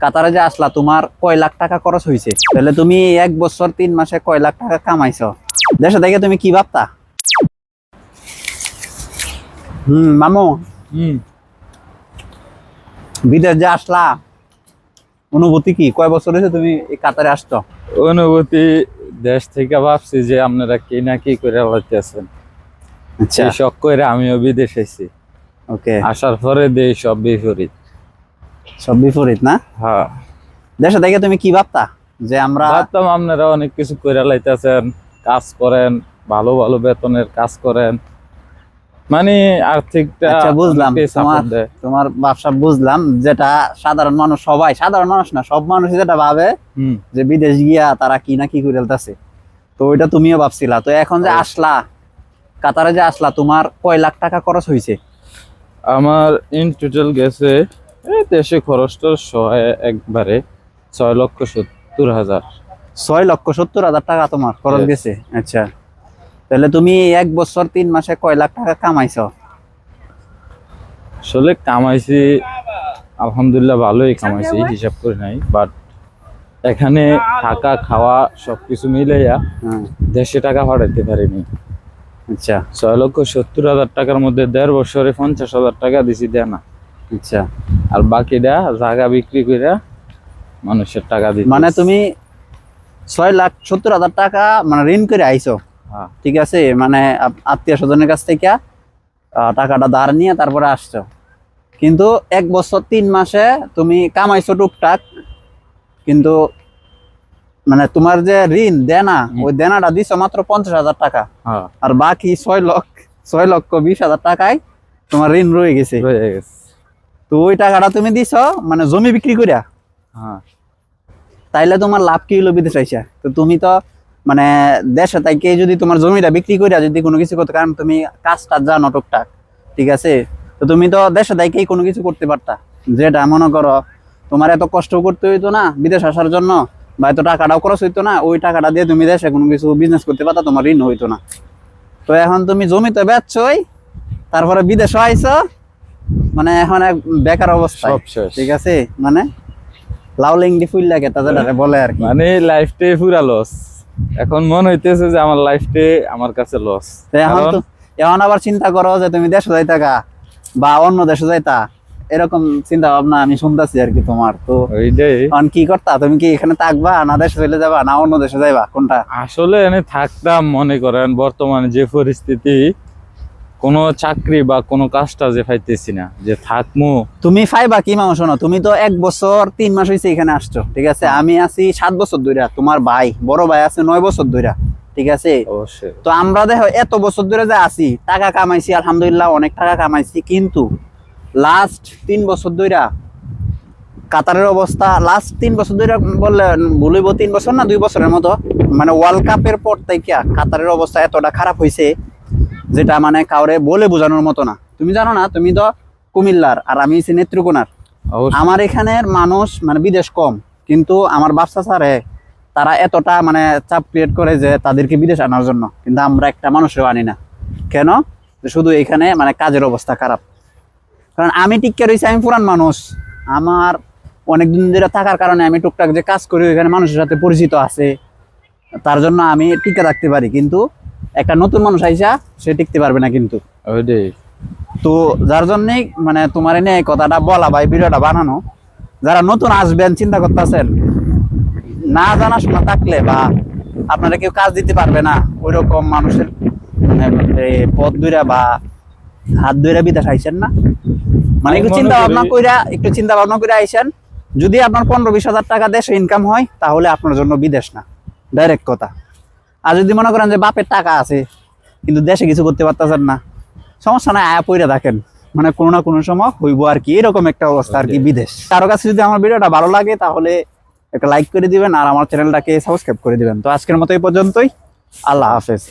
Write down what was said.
কাতারে যে আসলা তোমার কয় লাখ টাকা খরচ হয়েছে তাহলে তুমি এক বছর তিন মাসে কয় লাখ টাকা কামাইছো। দেশে থেকে তুমি কি ভাবতা? হুম মামু। হুম। বিদেশ যে আসলা অনুভূতি কি? কয় বছর হয়েছে তুমি এই কাতারে আসছো? অনুভূতি দেশ থেকে ভাবছি যে আপনারা কি না কি করে লাইতেছেন আচ্ছা। শখ করে আমিও বিদেশ আইছি। ওকে। আসার পরে দেই সব বিপরীত। সব বিপরীত না? হ্যাঁ। দেশে দেখে তুমি কি ভাবতা? যে আমরা ভাবতাম আপনারা অনেক কিছু করে লাইতেছেন কাজ করেন ভালো ভালো বেতনের কাজ করেন। মানে আর্থিকটা আচ্ছা, বুঝলাম। তোমার- তোমার ব্যবসা বুঝলাম যেটা সাধারণ মানুষ সবাই সাধারণ মানুষ না সব মানুষ যেটা ভাবে যে বিদেশ গিয়া তারা কি না কি করে ফেলতেছে তো ওইটা তুমিও ভাবছিলা। তো এখন যে আসলা কাতারে যে আসলা তোমার কয় লাখ টাকা খরচ হয়েছে আমার ইন টোটাল গেছে দেশে খরচটা সহায় একবারে ছয় লক্ষ সত্তর হাজার। ছয় লক্ষ সত্তর হাজার টাকা তোমার খরচ. গেছে। আচ্ছা। তাহলে তুমি এক বছর তিন মাসে কয় লাখ টাকা কামাইছ? আসলে কামাইছি আলহামদুলিল্লাহ ভালোই কামাইছি হিসাব করে নাই বাট এখানে থাকা খাওয়া সবকিছু মিলাইয়া হ্যাঁ, দেশে টাকা পাঠাইতে পারিনি। আচ্ছা। ছয় লক্ষ সত্তর হাজার টাকার মধ্যে দেড় বছরে পঞ্চাশ হাজার টাকা দিছি দেয় না আচ্ছা। আর বাকিটা জায়গা বিক্রি করে মানুষের টাকা দিই মানে তুমি ছয় লাখ সত্তর হাজার টাকা মানে ঋণ করে আইছো। হ্যাঁ। ঠিক আছে? মানে আত্মীয় স্বজনের কাছ থেকে টাকাটা ধার নিয়ে তারপরে আসছো। কিন্তু এক বছর তিন মাসে তুমি কামাইছো টুকটাক কিন্তু মানে তোমার যে ঋণ দেনা ওই দেনাটা দিছো মাত্র পঞ্চাশ হাজার টাকা। হ্যাঁ। আর বাকি ছয় লক্ষ ছয় লক্ষ বিশ হাজার টাকায় তোমার ঋণ রয়ে গেছে। রয়ে গেছে। তো ওই টাকাটা তুমি দিছো মানে জমি বিক্রি করিয়া হ্যাঁ। তাইলে তোমার লাভ কি হলো বিদেশ আইসা? তো তুমি তো মানে দেশে তাইকে যদি তোমার জমিটা বিক্রি করিয়া যদি কোনো কিছু করতে কারণ তুমি কাজটা জানো টুকটাক ঠিক আছে? তো তুমি তো দেশে তাইকেই কোনো কিছু করতে পারতা। যেটা মনে করো তোমার এত কষ্ট করতে হইতো না বিদেশ আসার জন্য বা এত টাকাটাও খরচ হইতো না ওই টাকাটা দিয়ে তুমি দেশে কোনো কিছু বিজনেস করতে পারতা তোমার ঋণ হইতো না। তো এখন তুমি জমি তো বেচছই তারপরে বিদেশে আইছো মানে এখন এক বেকার অবস্থা ঠিক আছে? মানে লাউলিংডি ফুল লাগে তাদের বলে আর কি। মানে লাইফটাই পুরা লস এখন মনে হইতেছে যে আমার লাইফটাই আমার কাছে লস তো এখন তো এখন আবার চিন্তা করো যে তুমি দেশে যাইতা গা বা অন্য দেশে যাইতা এরকম চিন্তা ভাবনা আমি শুনতাছি আর কি তোমার। তো এখন কি করতা? তুমি কি এখানে থাকবা না দেশে চলে যাবা না অন্য দেশে যাইবা? কোনটা? আসলে এনে থাকতাম মনে করেন বর্তমানে যে পরিস্থিতি কোনো চাকরি বা কোনো কাজটা যে পাইতেছি না যে থাকমু। তুমি ফাইবা কি মামা শোনো তুমি তো এক বছর তিন মাস হয়েছে এখানে আসছো ঠিক আছে? আমি আছি সাত বছর ধরে তোমার ভাই বড় ভাই আছে নয় বছর ধরে ঠিক আছে? অবশ্যই। তো আমরা দেখো এত বছর ধরে যে আছি টাকা কামাইছি আলহামদুলিল্লাহ অনেক টাকা কামাইছি কিন্তু লাস্ট তিন বছর ধরে কাতারের অবস্থা লাস্ট তিন বছর ধরে বললে বলিব তিন বছর না দুই বছরের মতো? মানে ওয়ার্ল্ড কাপের পর থেকে কাতারের অবস্থা এতটা খারাপ হয়েছে যেটা মানে কাউরে বলে বোঝানোর মতো না। তুমি জানো না তুমি তো কুমিল্লার আর আমি হচ্ছি নেত্রকোনার। আমার এখানের মানুষ মানে বিদেশ কম কিন্তু আমার ব্যবসা স্যারে তারা এতটা মানে চাপ ক্রিয়েট করে যে তাদেরকে বিদেশ আনার জন্য কিন্তু আমরা একটা মানুষও আনি না। কেন? শুধু এখানে মানে কাজের অবস্থা খারাপ। কারণ আমি টিকে রয়েছি আমি পুরান মানুষ। আমার অনেক দিন ধরে থাকার কারণে আমি টুকটাক যে কাজ করি ওইখানে মানুষের সাথে পরিচিত আছে। তার জন্য আমি টিকে রাখতে পারি কিন্তু একটা নতুন মানুষ আইসা সে টিকতে পারবে না কিন্তু। তো যার জন্যই মানে তোমার এনে এই কথাটা বলা বা ভিডিওটা বানানো যারা নতুন আসবেন চিন্তা করতেছেন না জানা শোনা থাকলে বা আপনারা কেউ কাজ দিতে পারবে না ওই রকম মানুষের মানে পথ দূরা বা হাত দূরা বিদেশ আইসেন না। মানে একটু চিন্তা ভাবনা কইরা একটু চিন্তা ভাবনা করে আইসেন যদি আপনার পনেরো বিশ হাজার টাকা দেশে ইনকাম হয় তাহলে আপনার জন্য বিদেশ না। ডাইরেক্ট কথা। আর যদি মনে করেন যে বাপের টাকা আছে কিন্তু দেশে কিছু করতে পারতেছেন না সমস্যা নাই আয়া পইরা থাকেন মানে কোনো না কোনো সময় হইব আর কি। এরকম একটা অবস্থা আর কি বিদেশ। কারও কাছে যদি আমার ভিডিওটা ভালো লাগে তাহলে একটা লাইক করে দিবেন আর আমার চ্যানেলটাকে সাবস্ক্রাইব করে দিবেন। তো আজকের মতো এই পর্যন্তই। আল্লাহ হাফেজ।